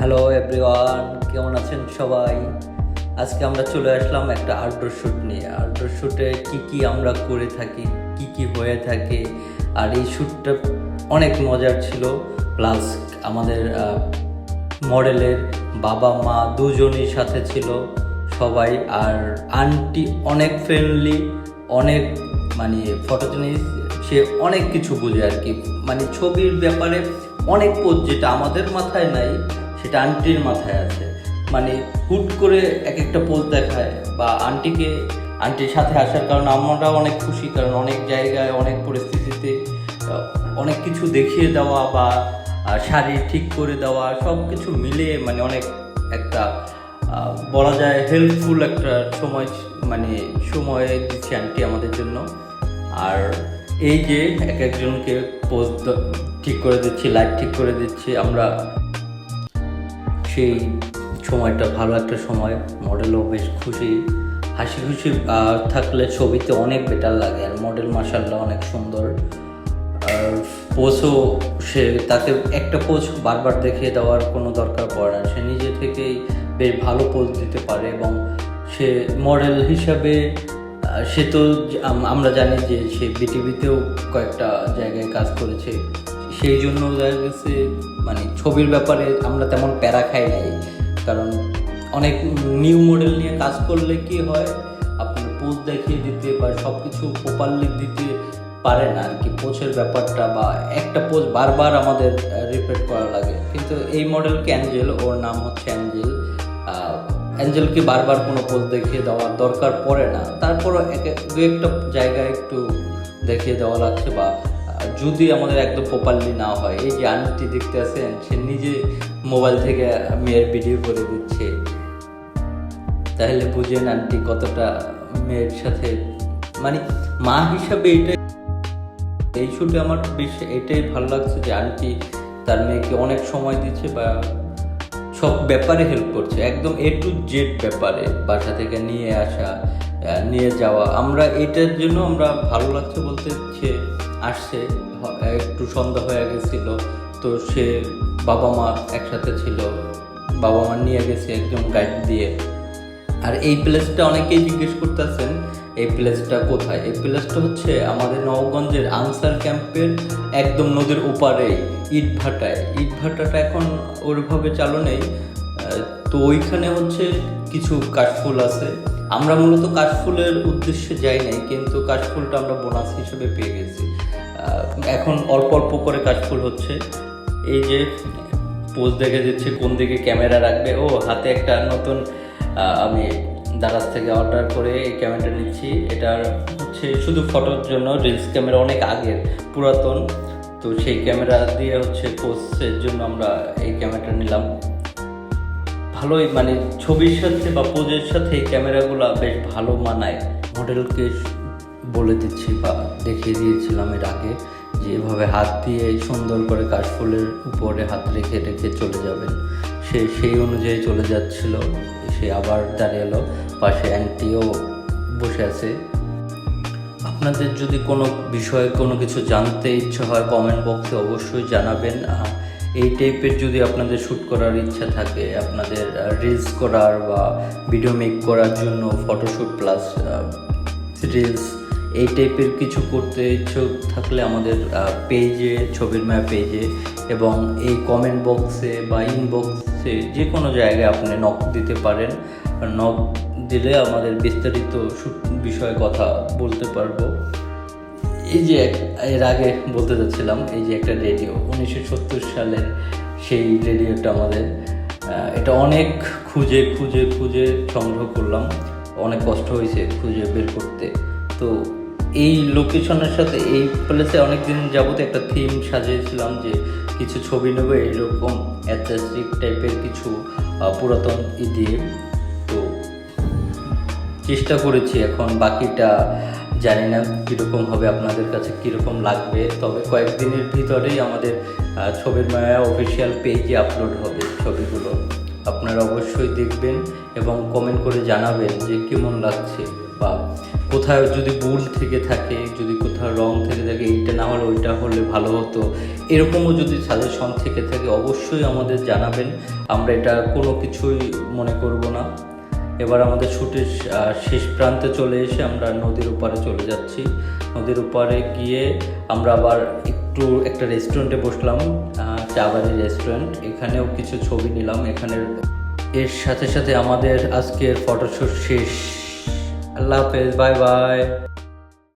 Hello everyone কেমন আছেন সবাই? আজকে আমরা চলে আসলাম একটা আউটডোর শ্যুট নিয়ে। আউটডোর শ্যুটে কী কী আমরা করে থাকি, কি কি হয়ে থাকে, আর এই শ্যুটটা অনেক মজার ছিল। প্লাস আমাদের মডেলের বাবা, মা দুজনই সাথে ছিল সবাই, আর আন্টি অনেক ফ্রেন্ডলি অনেক মানে ফটোজেনিস সে অনেক কিছু বোঝে আর কি। মানে ছবির ব্যাপারে অনেক পোজ যেটা আমাদের মাথায় নাই সেটা আন্টির মাথায় আছে। মানে হুট করে এক একটা পোজ দেখায় বা আন্টিকে আন্টির সাথে আসার কারণে আমরা অনেক খুশি, কারণ অনেক জায়গায়, অনেক পরিস্থিতিতে অনেক কিছু দেখিয়ে দেওয়া বা শাড়ি ঠিক করে দেওয়া সব কিছু মিলিয়ে মানে অনেক একটা বলা যায় হেল্পফুল একটা সময় মানে সময় দিচ্ছে আন্টি আমাদের জন্য। আর এই যে এক একজনকে পোস্ট ঠিক করে দিচ্ছি লাইট ঠিক করে দিচ্ছি, আমরা সেই সময়টা, ভালো একটা সময়। মডেলও বেশ খুশি। হাসি খুশি থাকলে ছবিতে অনেক বেটার লাগে। আর মডেল মাসাল্লাহ অনেক সুন্দর। আর পোজও সে, তাকে একটা পোজ বারবার দেখিয়ে দেওয়ার কোনো দরকার পড়ে না। সে নিজে থেকেই বেশ ভালো পোজ দিতে পারে এবং সে মডেল হিসাবে সে তো আমরা জানি যে সে বিটিভিতেও কয়েকটা জায়গায় কাজ করেছে। সেই জন্য দেখা গেছে মানে ছবির ব্যাপারে আমরা তেমন প্যারা খাই নাই। কারণ অনেক নিউ মডেল নিয়ে কাজ করলে কি হয় আপনি পোজ দেখিয়ে দিতে বা সব কিছু প্রপারলি দিতে পারে না আর কি। পোজের ব্যাপারটা বা একটা পোজ বারবার আমাদের রিপিট করা লাগে। কিন্তু এই মডেলকে অ্যাঞ্জেল ওর নাম হচ্ছে অ্যাঞ্জেল অ্যাঞ্জেলকে বারবার কোনো পোজ দেখিয়ে দেওয়ার দরকার পড়ে না? তারপরও এক, দু একটা জায়গায় একটু দেখিয়ে দেওয়া লাগছে বা যদি আমাদের একদম প্রপারলি না হয়, এই যে আন্টি দেখতে আছেন, সে নিজে মোবাইল থেকে মেয়ের ভিডিও করে দিচ্ছে। তাহলে বুঝেন আন্টি কতটা মেয়ের সাথে মানে মা হিসাবে এটাই, এই শুটে আমার বেশ এটাই ভালো লাগছে যে আন্টি তার মেয়েকে অনেক সময় দিচ্ছে বা সব ব্যাপারে হেল্প করছে, একদম এ টু জেড ব্যাপারে, বাসা থেকে নিয়ে আসা নিয়ে যাওয়া। আমরা এটার জন্য আমরা ভালো লাগছে বলতে আসছে, একটু সন্ধ্যা হয়ে গেছিল, তো সে বাবা মা একসাথে ছিল। বাবা মা নিয়ে গেছে একজন গাইড দিয়ে। আর এই প্লেসটা অনেকেই জিজ্ঞেস করতেছেন, এই প্লেসটা কোথায়? এই প্লেসটা হচ্ছে আমাদের নবগঞ্জের আনসার ক্যাম্পের একদম নদীর ওপারে ইট ভাটায় ইট ভাটাটা এখন ওরভাবে চালু নেই। তো ওইখানে হচ্ছে কিছু কাশফুল আছে। আমরা মূলত কাশফুলের উদ্দেশ্যে যাই নাই, কিন্তু কাশফুলটা আমরা বোনাস হিসেবে পেয়ে গেছি। এখন অল্প অল্প করে কাশফুল হচ্ছে। এই যে পোজ দেখে দিচ্ছে কোন দিকে ক্যামেরা রাখবে। ও, হাতে একটা নতুন আমি দারাজ থেকে অর্ডার করে এই ক্যামেরাটা নিচ্ছি। এটা হচ্ছে শুধু ফটোর জন্য রিলস ক্যামেরা অনেক আগের, পুরাতন। তো সেই ক্যামেরা দিয়ে হচ্ছে পোস্টের জন্য আমরা এই ক্যামেরাটা নিলাম। ভালোই মানে ছবির সাথে বা পোজের সাথে এই ক্যামেরাগুলো বেশ ভালো মানায়। মডেলকে বলে দিচ্ছি বা দেখিয়ে দিয়েছিলাম এর আগে যে এভাবে হাত দিয়ে সুন্দর করে কাশফুলের উপরে হাত রেখে রেখে চলে যাবেন। সে সেই অনুযায়ী চলে যাচ্ছিল। সে আবার দাঁড়িয়ে এলো। পাশে অ্যান্টিও বসে আছে। আপনাদের যদি কোনো বিষয়ে কোনো কিছু জানতে ইচ্ছে হয় কমেন্ট বক্সে অবশ্যই জানাবেন। এই টাইপের যদি আপনাদের শ্যুট করার ইচ্ছা থাকে, আপনাদের রিলস করার বা ভিডিও মেক করার জন্য ফটোশ্যুট প্লাস রিলস এই টাইপের কিছু করতে ইচ্ছুক থাকলে আমাদের পেজে ছবির ম্যাপ পেজে এবং এই কমেন্ট বক্সে বা ইনবক্সে যে কোনো জায়গায় আপনি নক দিতে পারেন। নক দিলে আমাদের বিস্তারিত বিষয়ে কথা বলতে পারব। এই যে এর আগে বলতে যাচ্ছিলাম এই যে একটা রেডিও উনিশশো সত্তর সালের সেই রেডিওটা আমাদের এটা অনেক খুঁজে খুঁজে খুঁজে সংগ্রহ করলাম। অনেক কষ্ট হয়েছে খুঁজে বের করতে। তো এই লোকেশনের সাথে এই প্লেসে অনেক দিন যাবত একটা থিম সাজিয়েছিলাম যে কিছু ছবি নেব এইরকম অ্যাথলেটিক টাইপের কিছু পুরাতন দিয়ে তো চেষ্টা করেছি এখন, বাকিটা জানি না কীরকম হবে, আপনাদের কাছে কীরকম লাগবে। তবে কয়েকদিনের ভিতরেই আমাদের ছবির মায়া অফিসিয়াল পেজে আপলোড হবে ছবিগুলো। আপনারা অবশ্যই দেখবেন এবং কমেন্ট করে জানাবেন যে কেমন লাগছে বা কোথাও যদি ভুল থেকে থাকে, যদি কোথাও রং থেকে থাকে, এইটা না হলে ওইটা হলে ভালো হতো। এরকমও যদি সাজেশন থেকে থাকে, অবশ্যই আমাদের জানাবেন। আমরা এটা কোনো কিছুই মনে করব না। এবার আমাদের ছুটির শেষ প্রান্তে চলে এসে আমরা নদীর ওপারে চলে যাচ্ছি। নদীর ওপারে গিয়ে আমরা আবার একটু একটা রেস্টুরেন্টে বসলাম চাবারি রেস্টুরেন্ট এখানেও কিছু ছবি নিলাম। এখানের, এর সাথে সাথে আমাদের আজকের ফটোশ্যুট শেষ। আল্লাহ হাফেজ বাই বাই